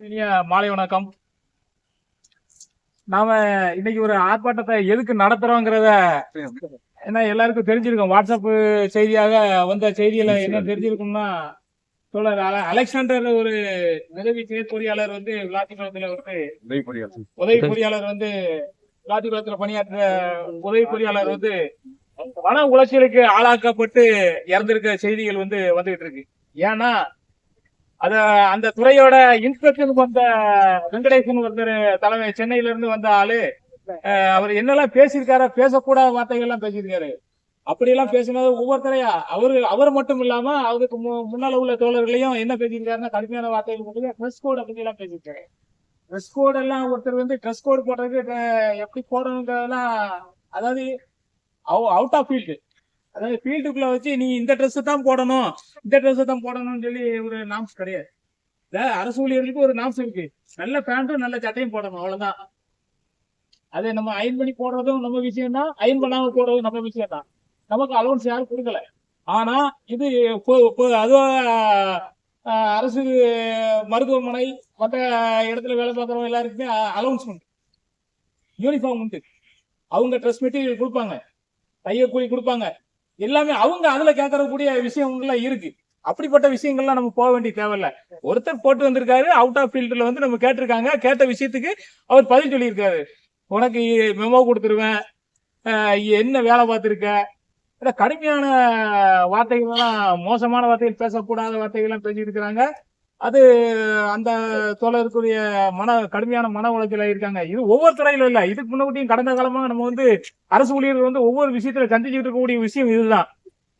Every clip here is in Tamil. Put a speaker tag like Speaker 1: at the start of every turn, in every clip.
Speaker 1: இனிய மாலை வணக்கம். நாம இன்னைக்கு ஒரு ஆர்ப்பாட்டத்தை எதுக்கு நடத்துறோங்கிறத ஏன்னா எல்லாருக்கும் தெரிஞ்சிருக்கும். வாட்ஸ்அப் செய்தியாக வந்த செய்தியில என்ன தெரிஞ்சிருக்கும்னா அல- அலெக்சாண்டர் ஒரு உதவி செயற்பொறியாளர் வந்து விளாத்திக்குளத்துல வந்து உதவி பொறியாளர் வந்து விளாத்திக்குளத்துல பணியாற்ற உதவி பொறியாளர் வந்து மன உளைச்சலுக்கு ஆளாக்கப்பட்டு இறந்திருக்க செய்திகள் வந்து வந்துகிட்டு இருக்கு. ஏன்னா அத அந்த துறையோட இன்ஸ்பெக்டர் வந்த வெங்கடேசன் ஒருத்தர் தலைமை சென்னையில இருந்து வந்த ஆளு. அவர் என்னெல்லாம் பேசியிருக்காரா பேசக்கூடாத வார்த்தைகள் எல்லாம் பேசியிருக்காரு. அப்படியெல்லாம் பேசினது ஒவ்வொருத்தரையா? அவரு அவர் மட்டும் இல்லாம அவருக்கு முன்னால உள்ள தோழர்களையும் என்ன பேசியிருக்காருன்னா கடுமையான வார்த்தைகள் மட்டும் ட்ரெஸ் கோட் அப்படி எல்லாம் பேசியிருக்காரு. ட்ரெஸ் கோட் எல்லாம் ஒருத்தர் வந்து ட்ரெஸ் கோட் போடுறதுக்கு எப்படி போடணுங்கிறதெல்லாம் அதாவது அவுட் ஆஃப் ஃபீல்டு அதாவது ஃபீல்டுக்குள்ள வச்சு நீ இந்த ட்ரெஸ் தான் போடணும் இந்த ட்ரெஸ் தான் போடணும்னு சொல்லி ஒரு நாம்ஸ் கிடையாது. இந்த அரசு ஊழியர்களுக்கு ஒரு நாம்ஸ் இருக்கு. நல்ல பேண்ட்டும் நல்ல சட்டையும் போடணும் அவ்வளவுதான். அதை நம்ம அயன் பண்ணி போடுறதும் நம்ம விஷயம் தான் அயன் பண்ணாம போடுறதும் நம்ம விஷயம் தான். நமக்கு அலோன்ஸ் யாரும் கொடுக்கல. ஆனா இது பொ- அதுவும் அரசு மருத்துவமனை மற்ற இடத்துல வேலை பார்க்குறவங்க எல்லாருக்குமே அலவன்ஸ் உண்டு. யூனிஃபார்ம் உண்டு. அவங்க ட்ரெஸ் மெட்டீரியல் கொடுப்பாங்க. தைய கூலி கொடுப்பாங்க. எல்லாமே அவங்க அதுல கேட்கறக்கூடிய விஷயங்கள்லாம் இருக்கு. அப்படிப்பட்ட விஷயங்கள்லாம் நம்ம போக வேண்டிய தேவையில்ல. ஒருத்தர் போட்டு வந்திருக்காரு அவுட் ஆஃப் ஃபீல்டுல வந்து நம்ம கேட்டிருக்காங்க. கேட்ட விஷயத்துக்கு அவர் பதில் சொல்லியிருக்காரு. உனக்கு மெமோ கொடுத்துருவேன். என்ன வேலை பார்த்துருக்க? கடுமையான வார்த்தைகள்லாம் மோசமான வார்த்தைகள் பேசக்கூடாத வார்த்தைகள்லாம் பேசியிருக்கிறாங்க அது அந்த தோழருக்குரிய மன கடுமையான மன உளைச்சல் இருக்காங்க இது ஒவ்வொரு துறையில இல்ல. இதுக்கு முன்னாடியும் கடந்த காலமாக நம்ம வந்து அரசு ஊழியர்கள் வந்து ஒவ்வொரு விஷயத்துல சந்திச்சுட்டு இருக்கக்கூடிய விஷயம் இதுதான்.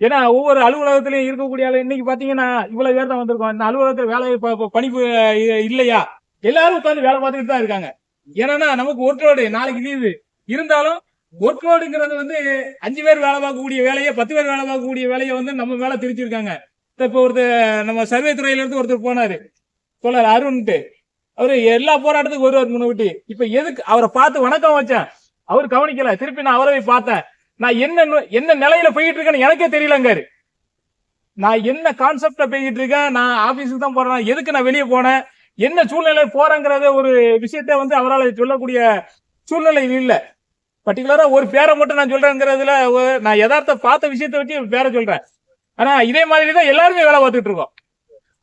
Speaker 1: ஏன்னா ஒவ்வொரு அலுவலகத்திலையும் இருக்கக்கூடிய ஆளு இன்னைக்கு பாத்தீங்கன்னா இவ்வளவு பேர் தான் வந்திருக்கோம். இந்த அலுவலகத்துல வேலை பணி இ- இல்லையா? எல்லாரும் உட்காந்து வேலை பார்த்துக்கிட்டு தான் இருக்காங்க. ஏன்னா நமக்கு ஒர்க்லோடு நாளைக்கு லீவு இருந்தாலும் ஒர்க்லோடுங்கிறது வந்து அஞ்சு பேர் வேலை பார்க்கக்கூடிய வேலையை பத்து பேர் வேலை பார்க்கக்கூடிய வேலையை வந்து நம்ம மேல திரிச்சிருக்காங்க. இப்போ ஒருத்தர் நம்ம சர்வே துறையிலேருந்து ஒருத்தர் போனார். சொல்லார் அருண்ட்டு. அவர் எல்லா போராட்டத்துக்கும் வருவார் முன்னுவிட்டு இப்போ எதுக்கு அவரை பார்த்து வணக்கம் வச்சேன். அவர் கவனிக்கல. திருப்பி நான் அவரை போய் பார்த்தேன். நான் என்ன என்ன நிலையில போயிட்டு இருக்கேன்னு எனக்கே தெரியலங்காரு. நான் என்ன கான்செப்டை பேசிட்டு இருக்கேன்? நான் ஆஃபீஸுக்கு தான் போறேன்? எதுக்கு நான் வெளியே போனேன்? என்ன சூழ்நிலை போறேங்கிறத ஒரு விஷயத்த வந்து அவரால் சொல்லக்கூடிய சூழ்நிலை இல்லை. பர்டிகுலரா ஒரு பேரை மட்டும் நான் சொல்றேங்கிறதுல நான் யதார்த்த பார்த்த விஷயத்தை வச்சு பேரை சொல்றேன். ஆனா இதே மாதிரி தான் எல்லாருமே வேலை பார்த்துட்டு இருக்கோம்.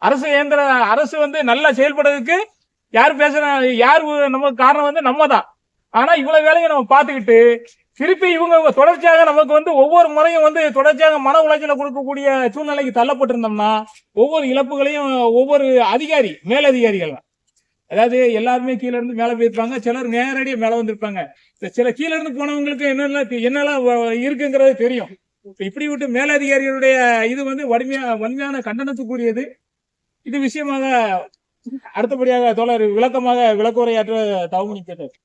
Speaker 1: அரசு இயந்திர அரசு வந்து நல்லா செயல்படுறதுக்கு யார் பேசுற யார் நம்ம காரணம் வந்து நம்ம தான் ஆனா இவ்வளவு வேலையை நம்ம பார்த்துக்கிட்டு திருப்பி இவங்க தொடர்ச்சியாக நமக்கு வந்து ஒவ்வொரு முறையும் வந்து தொடர்ச்சியாக மன உளைச்சலை கொடுக்கக்கூடிய சூழ்நிலைக்கு தள்ளப்பட்டிருந்தோம்னா ஒவ்வொரு இழப்புகளையும் ஒவ்வொரு அதிகாரி மேலதிகாரிகள் அதாவது எல்லாருமே கீழ இருந்து மேல போயிருப்பாங்க சிலர் நேரடியாக மேல வந்திருப்பாங்க. இந்த சில கீழ இருந்து போனவங்களுக்கு என்னெல்லாம் என்னெல்லாம் இருக்குங்கிறது தெரியும். இப்படி விட்டு மேலதிகாரிகளுடைய இது வந்து வலிமையா வலிமையான கண்டனத்துக்குரியது. இது விஷயமாக அடுத்தபடியாக தோழர் விளக்கமாக விளக்குரையாற்ற தவமணி கேட்டார்